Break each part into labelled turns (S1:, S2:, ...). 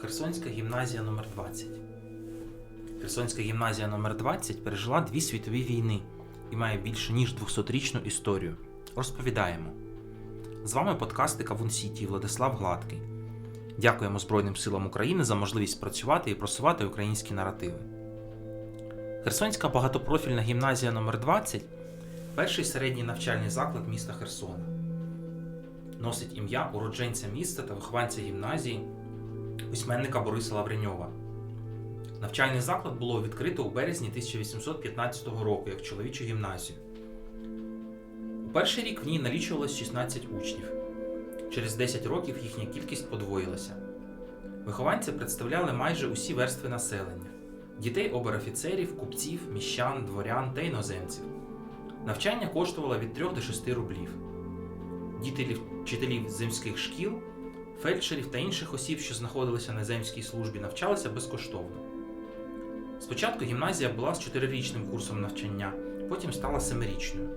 S1: Херсонська гімназія номер 20 Херсонська гімназія номер 20 пережила дві світові війни і має більше ніж 200-річну історію. Розповідаємо. З вами подкасти Кавун Сіті Владислав Гладкий. Дякуємо Збройним силам України за можливість працювати і просувати українські наративи. Херсонська багатопрофільна гімназія номер 20 перший середній навчальний заклад міста Херсона. Носить ім'я уродженця міста та вихованця гімназії письменника Бориса Лавреньова. Навчальний заклад було відкрито у березні 1815 року як чоловічу гімназію. У перший рік в ній налічувалось 16 учнів. Через 10 років їхня кількість подвоїлася. Вихованці представляли майже усі верстви населення: дітей обер-офіцерів, купців, міщан, дворян та іноземців. Навчання коштувало від 3 до 6 рублів. Діти вчителів земських шкіл, фельдшерів та інших осіб, що знаходилися на земській службі, навчалися безкоштовно. Спочатку гімназія була з 4-річним курсом навчання, потім стала 7-річною.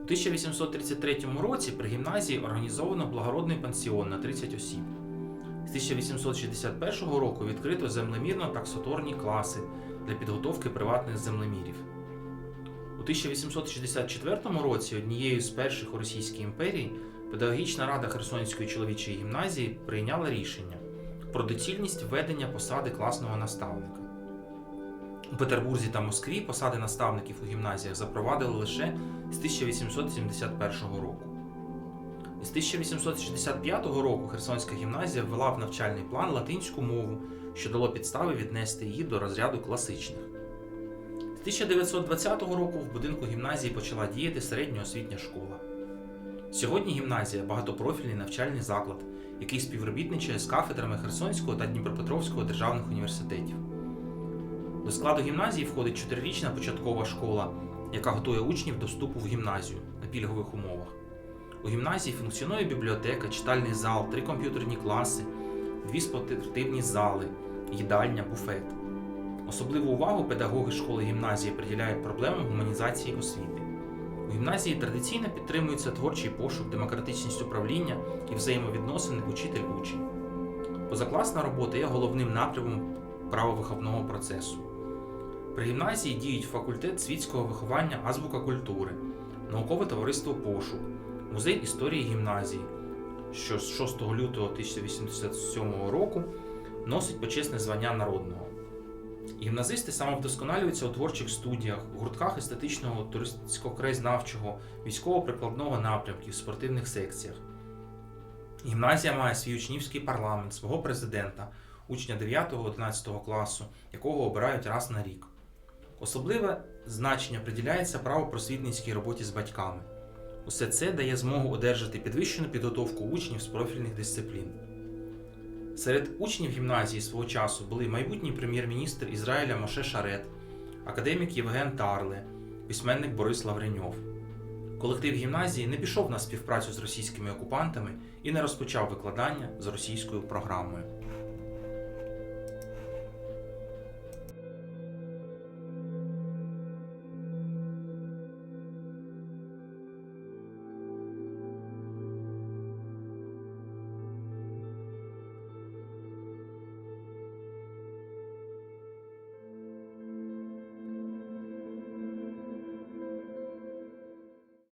S1: У 1833 році при гімназії організовано благородний пансіон на 30 осіб. З 1861 року відкрито землемірно-таксоторні класи для підготовки приватних землемірів. У 1864 році однією з перших у Російській імперії Педагогічна рада Херсонської чоловічої гімназії прийняла рішення про доцільність введення посади класного наставника. У Петербурзі та Москві посади наставників у гімназіях запровадили лише з 1871 року. З 1865 року Херсонська гімназія ввела в навчальний план латинську мову, що дало підстави віднести її до розряду класичних. З 1920 року в будинку гімназії почала діяти середньоосвітня школа. Сьогодні гімназія багатопрофільний навчальний заклад, який співробітничає з кафедрами Херсонського та Дніпропетровського державних університетів. До складу гімназії входить чотирирічна початкова школа, яка готує учнів до вступу в гімназію на пільгових умовах. У гімназії функціонує бібліотека, читальний зал, три комп'ютерні класи, дві спортивні зали, їдальня, буфет. Особливу увагу педагоги школи гімназії приділяють проблемам гуманізації освіти. Гімназії традиційно підтримується творчий пошук, демократичність управління і взаємовідносини учитель-учень. Позакласна робота є головним напрямом правовиховного процесу. При гімназії діють факультет світського виховання азбука культури, наукове товариство Пошук, музей історії гімназії, що з 6 лютого 1987 року носить почесне звання народного. Гімназисти самовдосконалюються у творчих студіях, гуртках естетичного, туристсько-краєзнавчого, військово-прикладного напрямків, спортивних секціях. Гімназія має свій учнівський парламент, свого президента, учня 9-11 класу, якого обирають раз на рік. Особливе значення приділяється правопросвітницькій роботі з батьками. Усе це дає змогу одержати підвищену підготовку учнів з профільних дисциплін. Серед учнів гімназії свого часу були майбутній прем'єр-міністр Ізраїля Моше Шарет, академік Євген Тарле, письменник Борис Лавреньов. Колектив гімназії не пішов на співпрацю з російськими окупантами і не розпочав викладання з російською програмою.